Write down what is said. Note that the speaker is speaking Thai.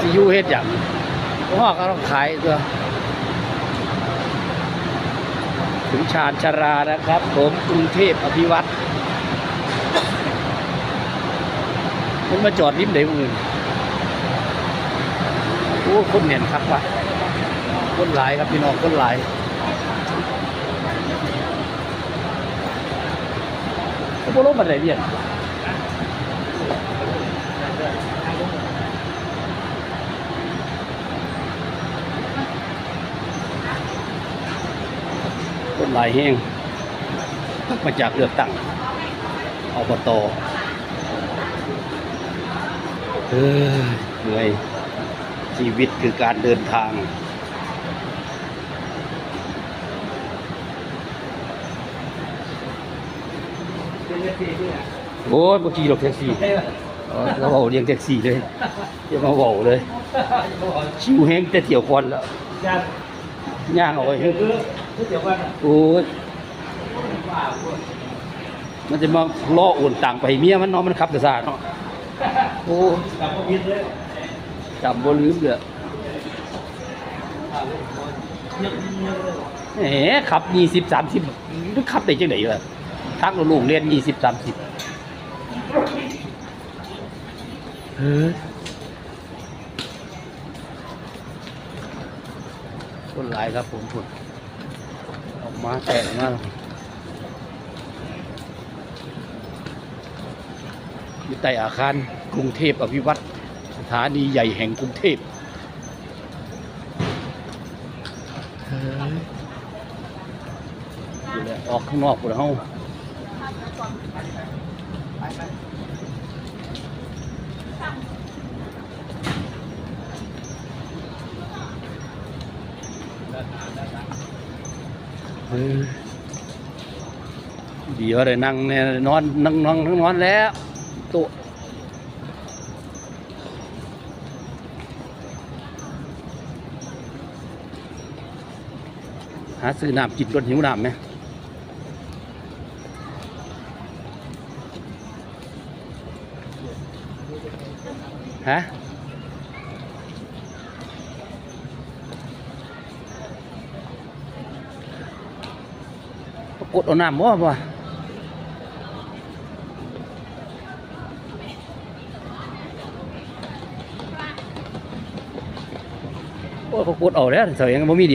สิยูเฮ็ดอย่างเพราะว่าก็ต้องขายตัวถึงชาญชารานะครับ ผมกรุงเทพอภิวัตรมันมาจอดริมไหนมึงโอ้คนเห็นครับว่ะคนหลายครับพี่น้องคนหลายเขาบอกว่าอะไรเนี่ย นลายแห้งมาจากเลือกตั้งอบตเออเหนื่อยชีวิตคือการเดินทาง โอ้ยเมื่อกี้รถแท็กซี่เราเอาเรียงแท็กซี่เลยอย่ามาเบาเลย ชิวแห้งแต่เที่ยวควันแล้วนย่างเอาไว้ เดี๋ยวคือเดี๋ยวกันโอ้ยมันจะมาล่อโอนต่างค์ไปให้เมียมันเนาะมันขับกระซาเนาะโอ้กลับมาพิษเลยจำบ่ลืมเลยเงียบเงียบเลยแหมขับยี่สิบสามสิบนึกขับได้จังไหนล่ะทักลูกเรียนยี่สิบสามสิบเฮ้ยคนหลายครับผมพุ่นออก มาแต่งมาอยู่ใต้อาคารกรุงเทพอภิวัตรสถานีใหญ่แห่งกรุงเทพเฮ้ยอยู่แลออกข้างนอกพุ่นเฮาเฮ้ย ดี๋ยวเลยนั่งเนี่ยนอนนั่งนอนทั้งนอนแล้วตัวหาซื้อน้ำกินรถหิวน้ำไหมฮะ กดเอาน้ำบ่บ่โอ้ยเขากดเอาแล้วเสียงบ่มี